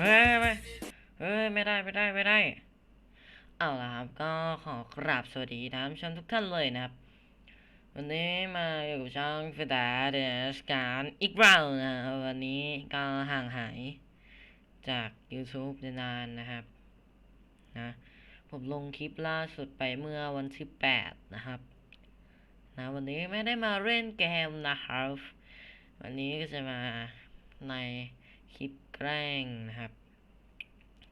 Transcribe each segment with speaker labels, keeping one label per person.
Speaker 1: เฮ้ยไม่เฮ้ยไม่ได้ไม่ได้ไม่ได้ เอาละครับก็ขอกราบสวัสดีท่านผู้ชมทุกท่านเลยนะครับ วันนี้มาอยู่กับช่องฟดาเดสการอีกรานะวันนี้ก็ห่างหายจาก YouTube นานนะครับนะผมลงคลิปล่าสุดไปเมื่อวันที่ 8 นะครับนะวันนี้ไม่ได้มาเล่นเกมนะครับ วันนี้ก็จะมาในคลิป แกล้งนะครับ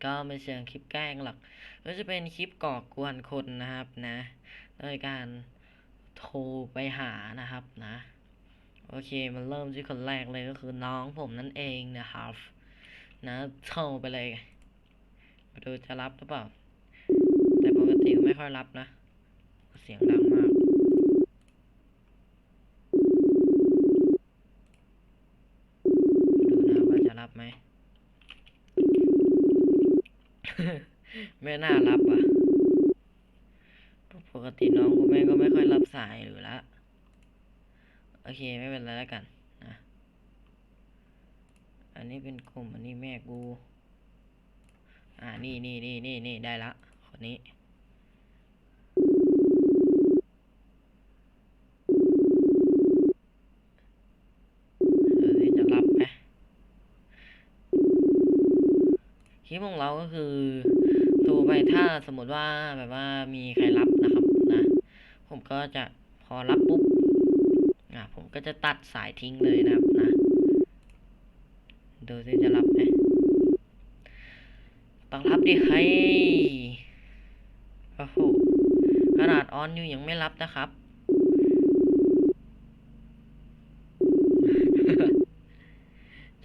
Speaker 1: ก็ไม่เชิงคลิปแกล้งหรอกก็จะเป็นคลิปก่อกวนคนนะครับนะโดยการโทรไปหานะครับนะ โอเคมันเริ่มที่คนแรกเลยก็คือน้องผมนั่นเองนะครับ นะโทรไปเลยมาดูจะรับหรือเปล่า แต่ปกติไม่ค่อยรับนะ เสียงดังมาก ดูนะว่าจะรับไหม ไม่น่ารับอะ ปกติน้องกูแม่ก็ไม่ค่อยรับสายอยู่แล้วโอเคไม่เป็นไรแล้วกันนะ อันนี้เป็นกลุ่มอันนี้แม่กู อ่านี่นี่นี่นี่นี่ได้ละคนนี้ ดูสิจะรับไหมค ลิปของเราก็คือโทรไปถ้าสมมติว่าแบบว่ามีใครรับนะครับนะ ผมก็จะพอรับปุ๊บอะผมก็จะตัดสายทิ้งเลยนะครับนะดูสิจะรับไหมต้องรับดิใครโอ้โหขนาดออนอยู่ยังไม่รับนะครับ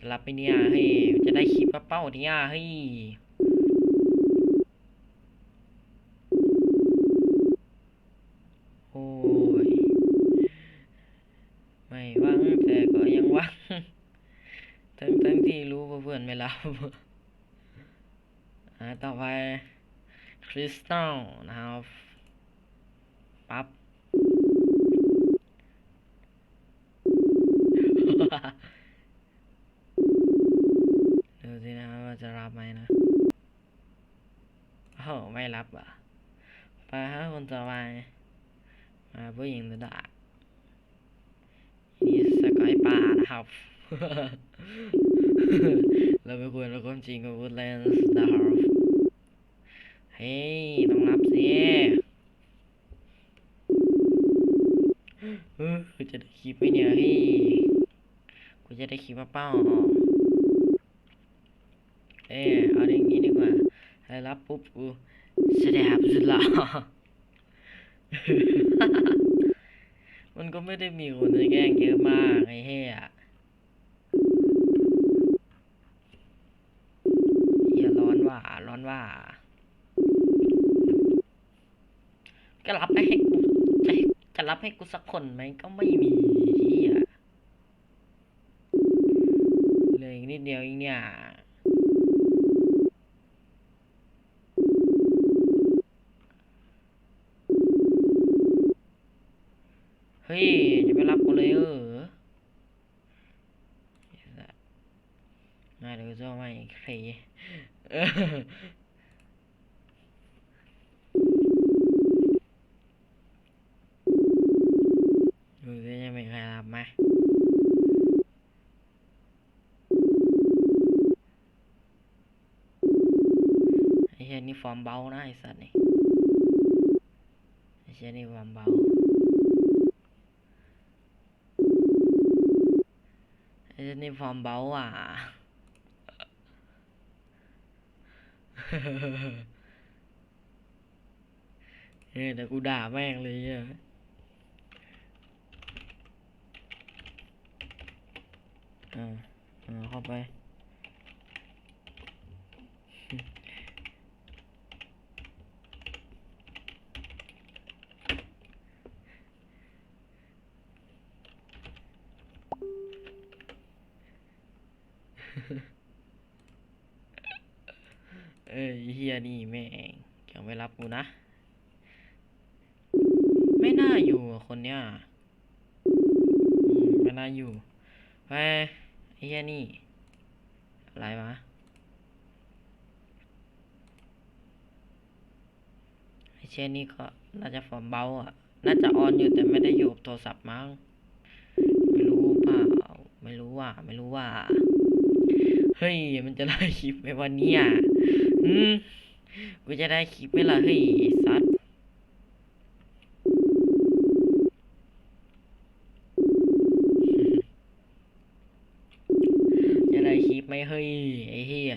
Speaker 1: จะรับไปเนี่ยเฮ้จะได้คลิปเป้าเนี่ยเฮ้โอ้ยไม่หวังแต่ก็ยังหวังทั้งทั้งที่รู้ว่าเพื่อนไม่รับอ่าต่อไปคริสตัลนะครับปั๊บ ดูสินะครับว่าจะรับไหมนะ โอ้โหไม่ รับอะไปฮะคนต่อไปมาผู้หญิงตัวดานี่สกายป่านะครับ เราไม่ควรเราความจริงกับวูดแลนด์นะครับเฮ้ย ต้องรับสิเออกูจะได้คลิปไหมเนี่ยเฮ้ยกูจะได้คลิปมาเป้าเออเอาอย่างนี้ดีกว่าให้รับปุ๊บกู แสดงสุดหล่อมันก็ไม่ได้มีคนจะแกล้งเยอะมากไอ้เหี้ยเหี้ยร้อนว่า ร้อนว่าก็รับไปให้กูจะจะรับให้กูสักคนไหมก็ไม่มีเหี้ยเลยนิดเดียวเองเนี่ย เฮ้ยจะไปรับกูเลยเออไอ้สัสมาเดี๋ยวจะมาอีกทีเออดูสิจะมีใครรับไหมไอ้เหี้ยนี่ฟอร์มเบานะไอ้สัสนี่ไอ้เหี้ยนี่ฟอร์มเบา ไอ้เจ้านี่ฟอร์มเบาอะ เออเฮียนี่แม่งยังไม่รับกูนะ ไม่น่าอยู่คนเนี้ยไม่น่าอยู่ไปเฮียนี่ อะไรวะเช่นนี้ก็น่าจะฟอร์มเบาอะ น่าจะออนอยู่แต่ไม่ได้อยู่บโทรศัพท์มั้ง ไม่รู้เปล่า ไม่รู้ว่า ไม่รู้ว่า เฮ้ย มันจะได้คลิปไหมวันนี้อะอืมกูจะได้คลิปไหมล่ะเฮ้ยสัตว์จะได้คลิปไหมเฮ้ยไอ้เหี้ย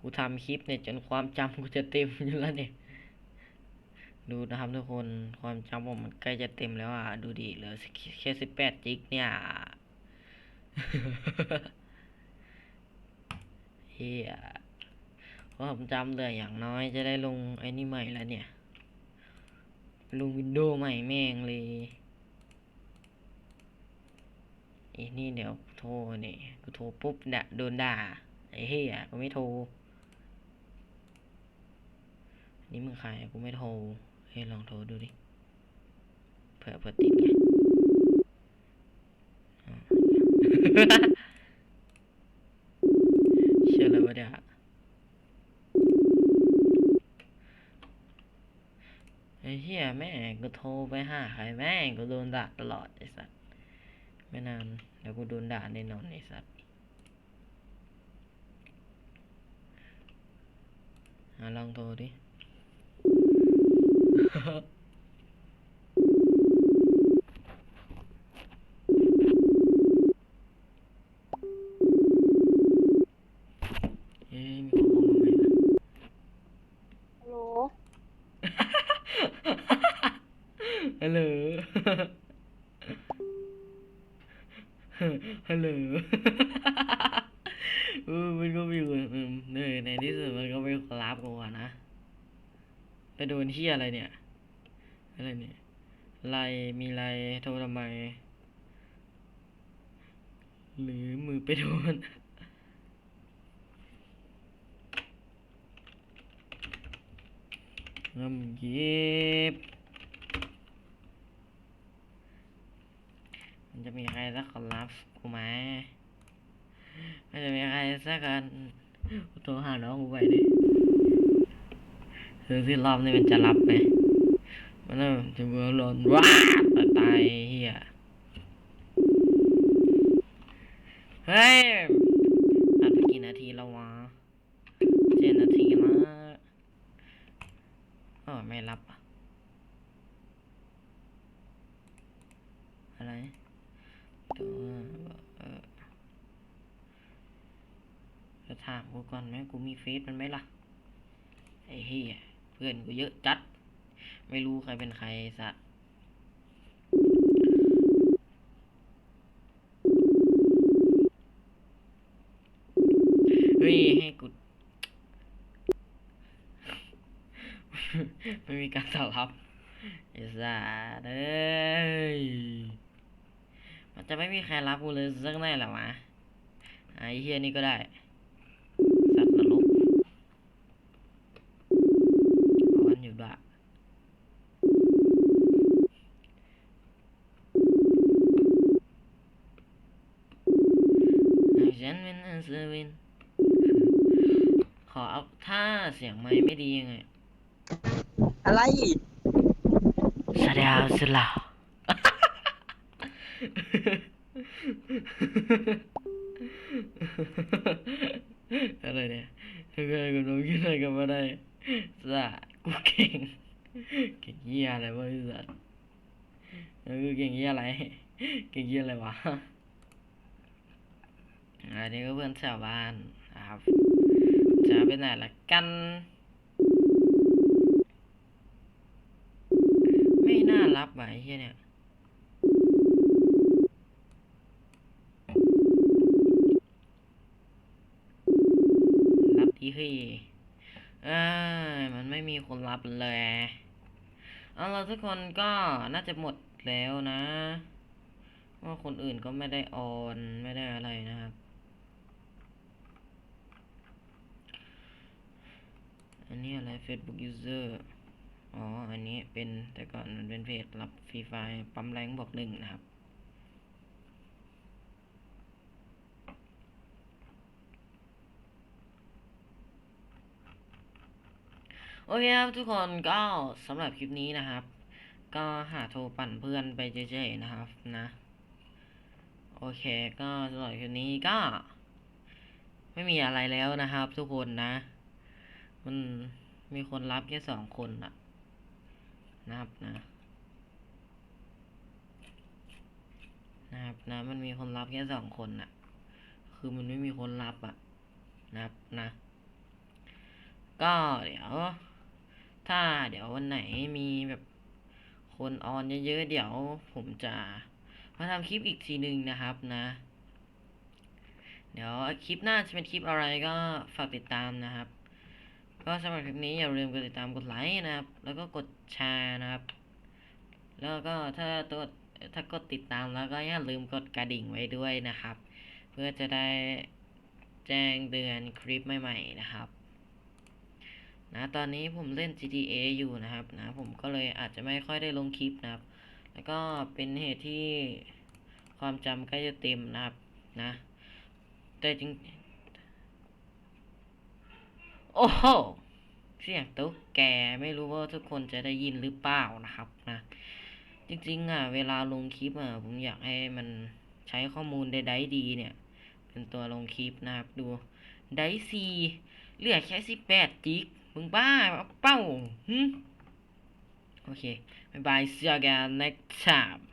Speaker 1: กูทำคลิปเนี่ยจนความจำกูจะเต็มอยู่แล้วเนี่ยดูนะครับทุกคนความจำผมมันใกล้จะเต็มแล้วอะ ดูดิเหลือแค่สิบแปดจิกเนี่ย ฮียควาะผมจำเหลืออย่างน้อยจะได้ลงไอ้นี่ใหม่แล้วเนี่ย ลงวินโดว์ใหม่แม่งเลยไอ้นี่เดี๋ยวโทรนี่กูโทรปุ๊บด่าโดนด่าไอ้เฮียกูไม่โทรนี่มึงใครกูไม่โทรเฮ้ยลองโทรดูดิเผื่อเผื่อติดไง เชื่อเลยวะเดี๋ยวไอ้เหี้ยแม่งกูโทรไปหาใครแม่งกูโดนด่าตลอดไอ้สัสไม่นานเดี๋ยวกูโดนด่าแน่นอนไอ้สัสลองโทรดิ เอ้ยมีคนเข้ามาไหมวะ
Speaker 2: ฮัลโหล
Speaker 1: ฮัลโหล ฮัลโหลเออมันก็มีคนอืมเนยในที่สุดมันก็ไม่รับกูอะนะ ไปโดนที่อะไรเนี่ย อะไรเนี่ยไลมีไลโทรทำไม หรือมือไปโดนงำยิบ มันจะมีใครสักคนรับกูไหมมันจะมีใครสักคนโทรหาน้องกูไปดิคือที่รอบนี้มันจะรับไหมมันเริ่มจะเบื่อร้อนว้าตายตายเฮียเฮ้ยอัดไปกี่นาทีแล้ววะเจ็ดนาทีแล้วเออไม่รับอะอะไร จะถามกูก่อนไหมกูมีเฟซมันไหมล่ะ ไอ้เฮียเพื่อนกูเยอะจัด ไม่รู้ใครเป็นใครสัตว์เฮ้ยให้กูไม่มีการตอบรับไอ้สัตว์เอ้ย มันจะไม่มีใครรับกูเลยสักแน่หรอวะไอ้เฮียนี่ก็ได้ สัตว์นรกร้อนอยู่ด้วยให้ฉันเป็นอัศวิน ขอเอาถ้าเสียงไม่ไม่ดียังไง
Speaker 2: อะไร
Speaker 1: สวัสดีครับสุดหล่อ อะไรเนี่ยเพื่อนกูรู้คิดอะไรกันมาได้สะกูเก่ง เก่งเหี้ยอะไรวะไอ้สัสเออเก่งเหี้ยอะไร เก่งเหี้ยอะไรวะ อันนี้ก็เพื่อนชาวบ้านนะครับ จะไปไหนละกัน ไม่น่ารับไอ้เหี้ยเนี่ย รับดีเฮ้ยเอ้ยมันไม่มีคนรับเลยเอาเราทุกคนก็น่าจะหมดแล้วนะว่าคนอื่นก็ไม่ได้ออนไม่ได้อะไรนะครับ อันนี้อะไร Facebook user อ๋อ อันนี้เป็นแต่ก่อนมันเป็นเพจรับฟรีไฟล์ปั๊มแรงบอกหนึ่งนะครับ โอเคครับทุกคนก็สำหรับคลิปนี้นะครับ ก็หาโทรปั่นเพื่อนไปเฉยๆนะครับนะ โอเคก็สำหรับคลิปนี้ก็ ไม่มีอะไรแล้วนะครับ ทุกคนนะ มันมีคนรับแค่สองคนอะนะครับนะนะครับนะมันมีคนรับแค่สองคนน่ะคือมันไม่มีคนรับอะนะครับนะ ก็เดี๋ยว ถ้าเดี๋ยววันไหนมีแบบคนออนเยอะๆเดี๋ยวผมจะมาทำคลิปอีกทีหนึ่งนะครับนะ เดี๋ยวคลิปหน้าจะเป็นคลิปอะไรก็ฝากติดตามนะครับ ก็สำหรับคลิปนี้อย่าลืมกดติดตามกดไลค์นะครับ แล้วก็กดแชร์นะครับ แล้วก็ถ้าตัวถ้ากดติดตามแล้วก็อย่าลืมกดกระดิ่งไว้ด้วยนะครับ เพื่อจะได้แจ้งเตือนคลิปใหม่ ๆ นะครับ นะตอนนี้ผมเล่น GTA อยู่นะครับนะผมก็เลยอาจจะไม่ค่อยได้ลงคลิปนะครับ แล้วก็เป็นเหตุที่ความจำใกล้จะเต็มนะครับนะแต่จริง โอ้โหเสียงตุ๊กแกไม่รู้ว่าทุกคนจะได้ยินหรือเปล่านะครับนะ จริงๆอะเวลาลงคลิปอะผมอยากให้มันใช้ข้อมูลใดๆดีเนี่ย เป็นตัวลงคลิปนะครับดูไดซีเหลือแค่สิบแปดจิก มึงบ้าเป้าหึโอเคบายบายเจอกัน next time